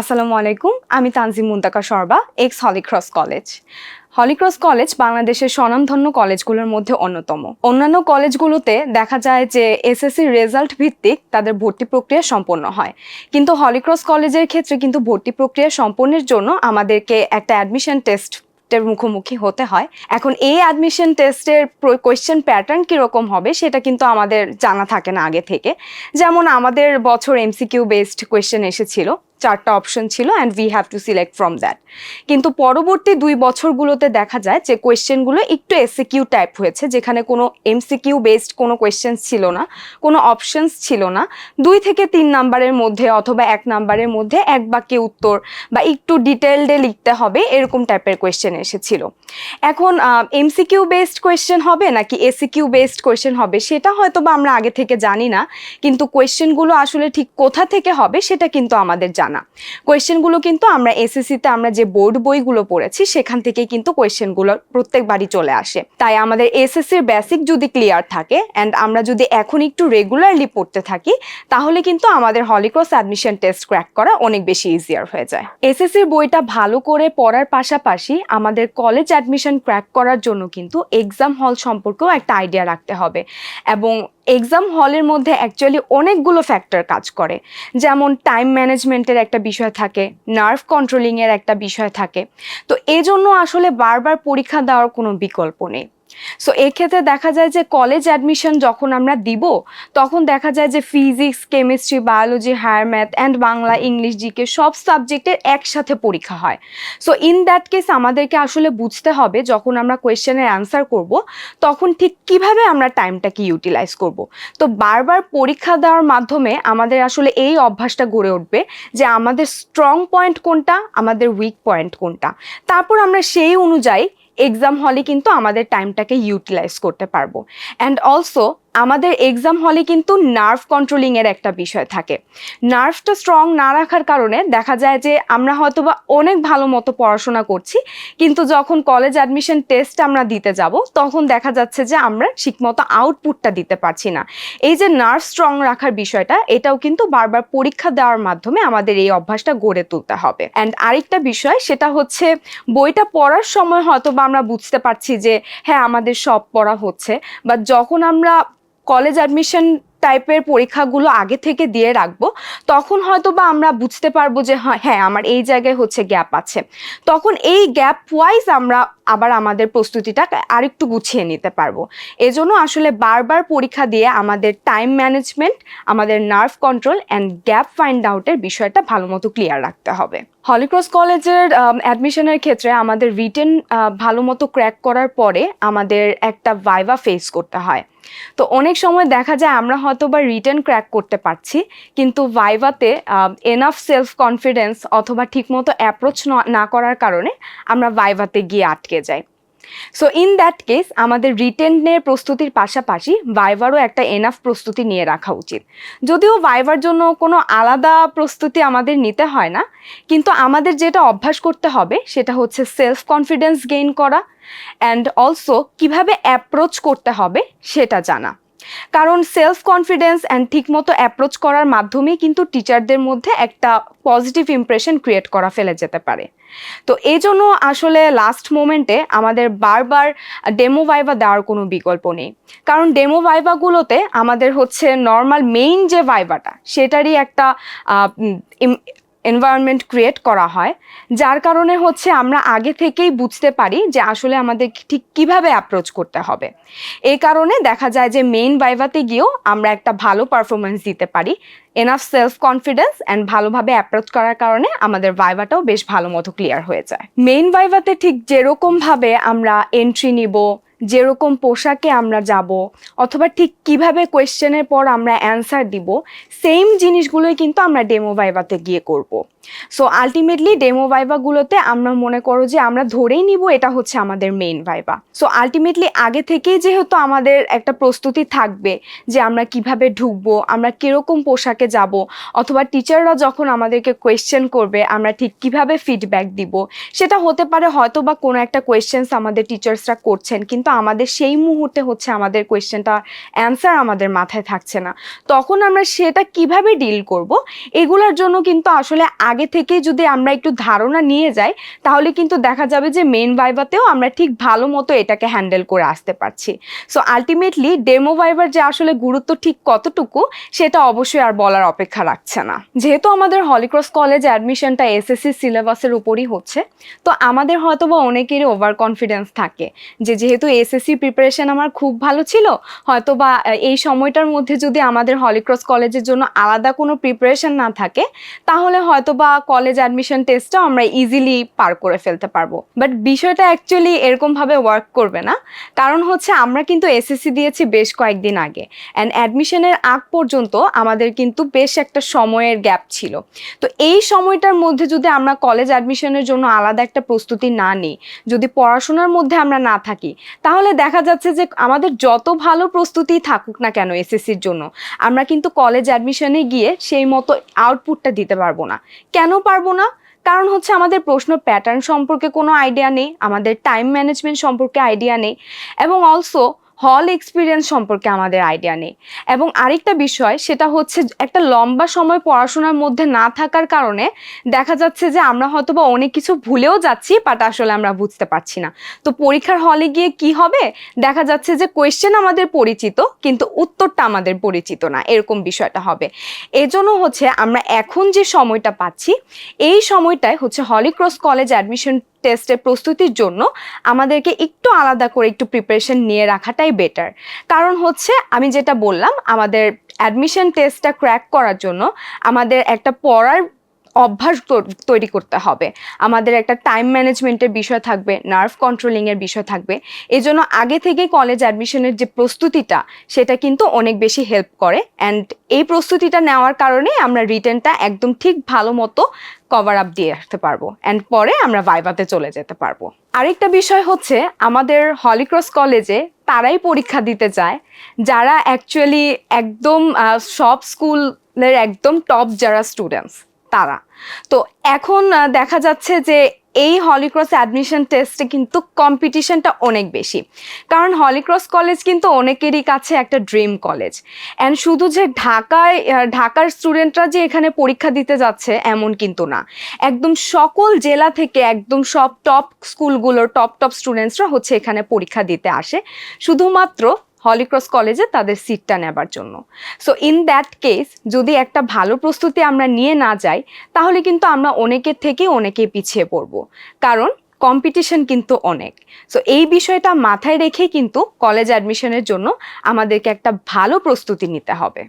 আসসালামু আলাইকুম, আমি Tanzim Muntaka Sharba ex Holy Cross college Holy Cross college বাংলাদেশের স্বনামধন্য কলেজগুলোর মধ্যে অন্যতম। অন্যান্য কলেজগুলোতে দেখা যায় যে এসএসসি রেজাল্ট ভিত্তিক তাদের ভর্তি প্রক্রিয়া সম্পন্ন হয়। কিন্তু হলিক্রস কলেজের ক্ষেত্রে কিন্তু ভর্তি প্রক্রিয়া সম্পন্নের জন্য আমাদেরকে একটা অ্যাডমিশন টেস্ট টেস্টের মুখোমুখি হতে হয়। এখন এই অ্যাডমিশন টেস্টের কোয়েশ্চেন প্যাটার্ন কীরকম হবে সেটা কিন্তু আমাদের জানা থাকে না আগে থেকে। যেমন আমাদের বছর এমসিকিউ বেসড কোয়েশ্চেন এসেছিল। চারটা অপশন ছিল and we have to select from that কিন্তু পরবর্তী দুই বছরগুলোতে দেখা যায় যে কোয়েশ্চেনগুলো একটু এসিকিউ টাইপ হয়েছে, যেখানে কোনো এমসিকিউ বেসড কোনো কোয়েশ্চেন ছিল না, কোনো অপশনস ছিল না। দুই থেকে তিন নাম্বারের মধ্যে অথবা এক নাম্বারের মধ্যে এক বাক্যে উত্তর বা একটু ডিটেলডে লিখতে হবে, এরকম টাইপের কোয়েশ্চেন এসেছিল। এখন এমসিকিউ বেসড কোয়েশ্চেন হবে নাকি এসিকিউ বেসড কোয়েশ্চেন হবে, সেটা হয়তো বা আমরা আগে থেকে জানি না, কিন্তু কোয়েশ্চেনগুলো আসলে ঠিক কোথা থেকে হবে, সেটা কিন্তু আমাদের জানা কোয়েশ্চেনগুলো কিন্তু আমরা এসএসসিতে আমরা যে বোর্ড বইগুলো পড়েছি, সেখান থেকে কিন্তু কোয়েশ্চেনগুলো প্রত্যেকবারই চলে আসে। তাই আমাদের এসএসসির বেসিক যদি ক্লিয়ার থাকে অ্যান্ড আমরা যদি এখন একটু রেগুলারলি পড়তে থাকি, তাহলে কিন্তু আমাদের হলিক্রস অ্যাডমিশন টেস্ট ক্র্যাক করা অনেক বেশি ইজিয়ার হয়ে যায়। এসএসসির বইটা ভালো করে পড়ার পাশাপাশি আমাদের কলেজ অ্যাডমিশন ক্র্যাক করার জন্য কিন্তু এক্সাম হল সম্পর্কেও একটা আইডিয়া রাখতে হবে। এবং এক্সাম হলের মধ্যে অ্যাকচুয়ালি অনেকগুলো ফ্যাক্টর কাজ করে। যেমন টাইম ম্যানেজমেন্টের একটা বিষয় থাকে নার্ভ কন্ট্রোলিংয়ের একটা বিষয় থাকে। তো এজন্য আসলে বারবার পরীক্ষা দেওয়ার কোনো বিকল্প নেই। সো এক্ষেত্রে দেখা যায় যে কলেজ অ্যাডমিশন যখন আমরা দিব, তখন দেখা যায় যে physics chemistry biology higher math and Bangla English GK সব সাবজেক্টের একসাথে পরীক্ষা হয়। সো ইন দ্যাট কেস আমাদেরকে আসলে বুঝতে হবে যখন আমরা কোয়েশ্চেনের অ্যান্সার করব, তখন ঠিক কীভাবে আমরা টাইমটাকে ইউটিলাইজ করব। তো বারবার পরীক্ষা দেওয়ার মাধ্যমে আমাদের আসলে এই অভ্যাসটা গড়ে উঠবে যে আমাদের স্ট্রং পয়েন্ট কোনটা, আমাদের উইক পয়েন্ট কোনটা। তারপর আমরা সেই অনুযায়ী এক্সাম হলে কিন্তু আমাদের টাইমটাকে ইউটিলাইজ করতে পারব। অ্যান্ড অলসো আমাদের এক্সাম হলে কিন্তু নার্ভ কন্ট্রোলিংয়ের একটা বিষয় থাকে। নার্ভটা স্ট্রং না রাখার কারণে দেখা যায় যে আমরা হয়তো বা অনেক ভালো মতো পড়াশোনা করছি, কিন্তু যখন কলেজ অ্যাডমিশন টেস্ট আমরা দিতে যাব, তখন দেখা যাচ্ছে যে আমরা ঠিকমতো আউটপুটটা দিতে পারছি না। এই যে নার্ভ স্ট্রং রাখার বিষয়টা, এটাও কিন্তু বারবার পরীক্ষা দেওয়ার মাধ্যমে আমাদের এই অভ্যাসটা গড়ে তুলতে হবে। অ্যান্ড আরেকটা বিষয়, সেটা হচ্ছে বইটা পড়ার সময় হয়তো বা আমরা বুঝতে পারছি যে হ্যাঁ আমাদের সব পড়া হচ্ছে বা যখন আমরা কলেজ অ্যাডমিশন টাইপের পরীক্ষাগুলো আগে থেকে দিয়ে রাখব। তখন হয়তো বা আমরা বুঝতে পারব যে হ্যাঁ আমার এই জায়গায় হচ্ছে গ্যাপ আছে। তখন এই গ্যাপ ওয়াইজ আমরা আবার আমাদের প্রস্তুতিটা আরেকটু গুছিয়ে নিতে পারব। এজন্য আসলে বারবার পরীক্ষা দিয়ে আমাদের টাইম ম্যানেজমেন্ট আমাদের nerve control and gap find আউটের বিষয়টা ভালো মতো ক্লিয়ার রাখতে হবে। হলিক্রস কলেজের অ্যাডমিশনের ক্ষেত্রে আমাদের রিটেন ভালো মতো ক্র্যাক করার পরে আমাদের একটা ভাইভা ফেস করতে হয়। তো অনেক সময় দেখা যায় আমরা হয়তো বা রিটার্ন ক্র্যাক করতে পারছি, কিন্তু ভাইভাতে এনাফ সেলফ কনফিডেন্স অথবা ঠিকমতো অ্যাপ্রোচ না করার কারণে আমরা ভাইভাতে গিয়ে আটকে যাই সো ইন দ্যাট কেস আমাদের রিটেনের প্রস্তুতির পাশাপাশি ভাইভারও একটা এনাফ প্রস্তুতি নিয়ে রাখা উচিত। যদিও ভাইভার জন্য কোনো আলাদা প্রস্তুতি আমাদের নিতে হয় না, কিন্তু আমাদের যেটা অভ্যাস করতে হবে সেটা হচ্ছে সেলফ কনফিডেন্স গেইন করা অ্যান্ড অলসো কীভাবে অ্যাপ্রোচ করতে হবে সেটা জানা। কারণ সেলফ কনফিডেন্স অ্যান্ড ঠিকমতো অ্যাপ্রোচ করার মাধ্যমেই কিন্তু টিচারদের মধ্যে একটা পজিটিভ ইমপ্রেশন ক্রিয়েট করা ফেলে যেতে পারে। তো এই জন্য আসলে লাস্ট মোমেন্টে আমাদের বারবার ডেমো ভাইভা দেওয়ার কোনো বিকল্প নেই। কারণ ডেমো ভাইভাগুলোতে আমাদের হচ্ছে নর্মাল মেইন যে ভাইভাটা সেটারই একটা এনভায়রনমেন্ট ক্রিয়েট করা হয়, যার কারণে হচ্ছে আমরা আগে থেকেই বুঝতে পারি যে আসলে আমাদের ঠিক কীভাবে অ্যাপ্রোচ করতে হবে। এই কারণে দেখা যায় যে মেইন ভাইভাতে গিয়েও আমরা একটা ভালো পারফরমেন্স দিতে পারি এনাফ সেলফ কনফিডেন্স অ্যান্ড ভালোভাবে অ্যাপ্রোচ করার কারণে আমাদের ভাইভাটাও বেশ ভালো মতো ক্লিয়ার হয়ে যায়। মেইন ভাইভাতে ঠিক যেরকমভাবে আমরা এন্ট্রি নিব যেরকম পোশাকে আমরা যাব, অথবা ঠিক কীভাবে কোয়েশ্চেনের পর আমরা অ্যান্সার দিব, সেম জিনিসগুলোই কিন্তু আমরা ডেমো ভাইভাতে গিয়ে করব। সো আলটিমেটলি ডেমো ভাইভাগুলোতে আমরা মনে করো যে আমরা ধরেই নিব এটা হচ্ছে আমাদের মেইন ভাইভা। সো আলটিমেটলি আগে থেকেই যেহেতু আমাদের একটা প্রস্তুতি থাকবে যে আমরা কীভাবে ঢুকবো, আমরা কীরকম পোশাকে যাব, অথবা টিচাররা যখন আমাদেরকে কোয়েশ্চেন করবে, আমরা ঠিক কীভাবে ফিডব্যাক দিব, সেটা হতে পারে হয়তো বা কোনো একটা কোয়েশ্চেন্স আমাদের টিচার্সরা করছেন, কিন্তু আমাদের সেই মুহূর্তে হচ্ছে আমাদের কোয়েশ্চেনটা অ্যান্সার আমাদের মাথায় থাকছে না। তখন আমরা সেটা কীভাবে ডিল করব? এগুলোর জন্য কিন্তু আসলে আগে থেকেই যদি আমরা একটু ধারণা নিয়ে যাই, তাহলে কিন্তু দেখা যাবে যে মেন ভাইবাতেও আমরা ঠিক ভালো মতো এটাকে হ্যান্ডেল করে আসতে পারছি। সো আলটিমেটলি ডেমো ভাইবার যে আসলে গুরুত্ব ঠিক কতটুকু, সেটা অবশ্যই আর বলার অপেক্ষা রাখছে না। যেহেতু আমাদের হলিক্রস কলেজ অ্যাডমিশনটা এসএসসি সিলেবাসের উপরই হচ্ছে, তো আমাদের হয়তো বা অনেকেরই ওভার কনফিডেন্স থাকে যে যেহেতু এসএসসি প্রিপারেশন আমার খুব ভালো ছিল। হয়তো বা এই সময়টার মধ্যে যদি আমাদের হলিক্রস কলেজের জন্য আলাদা কোনো প্রিপারেশন না থাকে, তাহলে হয়তো বা কলেজ অ্যাডমিশন টেস্টটা আমরা ইজিলি পার করে ফেলতে পারব। বাট বিষয়টা অ্যাকচুয়ালি এরকমভাবে ওয়ার্ক করবে না। কারণ হচ্ছে, আমরা কিন্তু এসএসসি দিয়েছি বেশ কয়েকদিন আগে। অ্যান্ড অ্যাডমিশনের আগ পর্যন্ত আমাদের কিন্তু বেশ একটা সময়ের গ্যাপ ছিল। তো এই সময়টার মধ্যে যদি আমরা কলেজ অ্যাডমিশনের জন্য আলাদা একটা প্রস্তুতি না নিই, যদি পড়াশোনার মধ্যে আমরা না থাকি তাহলে দেখা যাচ্ছে যে আমাদের যত ভালো প্রস্তুতি থাকুক না কেন এসএসসির জন্য, আমরা কিন্তু কলেজ অ্যাডমিশনে গিয়ে সেই মতো আউটপুটটা দিতে পারব না। কেন পারব না? কারণ হচ্ছে আমাদের প্রশ্ন প্যাটার্ন সম্পর্কে কোনো আইডিয়া নেই, আমাদের টাইম ম্যানেজমেন্ট সম্পর্কে আইডিয়া নেই, এবং অলসো হল এক্সপিরিয়েন্স সম্পর্কে আমাদের আইডিয়া নেই। এবং আরেকটা বিষয়, সেটা হচ্ছে একটা লম্বা সময় পড়াশোনার মধ্যে না থাকার কারণে দেখা যাচ্ছে যে আমরা হয়তো বা অনেক কিছু ভুলেও যাচ্ছি বাট আসলে আমরা বুঝতে পারছি না। তো পরীক্ষার হলে গিয়ে কি হবে? দেখা যাচ্ছে যে কোয়েশ্চেন আমাদের পরিচিত, কিন্তু উত্তরটা আমাদের পরিচিত না, এরকম বিষয়টা হবে। এজন্য হচ্ছে আমরা এখন যে সময়টা পাচ্ছি, এই সময়টায় হচ্ছে হলিক্রস কলেজ অ্যাডমিশন টেস্টের প্রস্তুতির জন্য আমাদেরকে একটু আলাদা করে একটু প্রিপারেশন নিয়ে রাখাটাই বেটার কারণ হচ্ছে, আমি যেটা বললাম, আমাদের অ্যাডমিশন টেস্টটা ক্র্যাক করার জন্য আমাদের একটা পড়ার অভ্যাস তৈরি করতে হবে। আমাদের একটা টাইম ম্যানেজমেন্টের বিষয় থাকবে নার্ভ কন্ট্রোলিংয়ের বিষয় থাকবে। এই জন্য আগে থেকে কলেজ অ্যাডমিশনের যে প্রস্তুতিটা, সেটা কিন্তু অনেক বেশি হেল্প করে। অ্যান্ড এই প্রস্তুতিটা নেওয়ার কারণে আমরা রিটার্নটা একদম ঠিক ভালো মতো কভার আপ দিয়ে আসতে পারব। অ্যান্ড পরে আমরা ভাইভাতে চলে যেতে পারব। আরেকটা বিষয় হচ্ছে, আমাদের হলিক্রস কলেজে তারাই পরীক্ষা দিতে যায়। যারা অ্যাকচুয়ালি একদম সব স্কুলের একদম টপ যারা স্টুডেন্টস তারা। তো এখন দেখা যাচ্ছে যে এই হলিক্রস অ্যাডমিশন টেস্টে কিন্তু কম্পিটিশনটা অনেক বেশি। কারণ হলিক্রস কলেজ কিন্তু অনেকেরই কাছে একটা ড্রিম কলেজ। অ্যান্ড শুধু যে ঢাকায় ঢাকার স্টুডেন্টরা যে এখানে পরীক্ষা দিতে যাচ্ছে, এমন কিন্তু না। একদম সকল জেলা থেকে একদম সব টপ স্কুলগুলোর টপ টপ স্টুডেন্টসরা হচ্ছে এখানে পরীক্ষা দিতে আসে। শুধুমাত্র হলিক্রস কলেজে তাদের সিটটা নেবার জন্য। সো ইন দ্যাট কেস যদি একটা ভালো প্রস্তুতি আমরা নিয়ে না যাই, তাহলে কিন্তু আমরা অনেকের থেকে অনেকে পিছিয়ে পড়ব। কারণ কম্পিটিশন কিন্তু অনেক। সো এই বিষয়টা মাথায় রেখে কিন্তু কলেজ অ্যাডমিশনের জন্য আমাদেরকে একটা ভালো প্রস্তুতি নিতে হবে।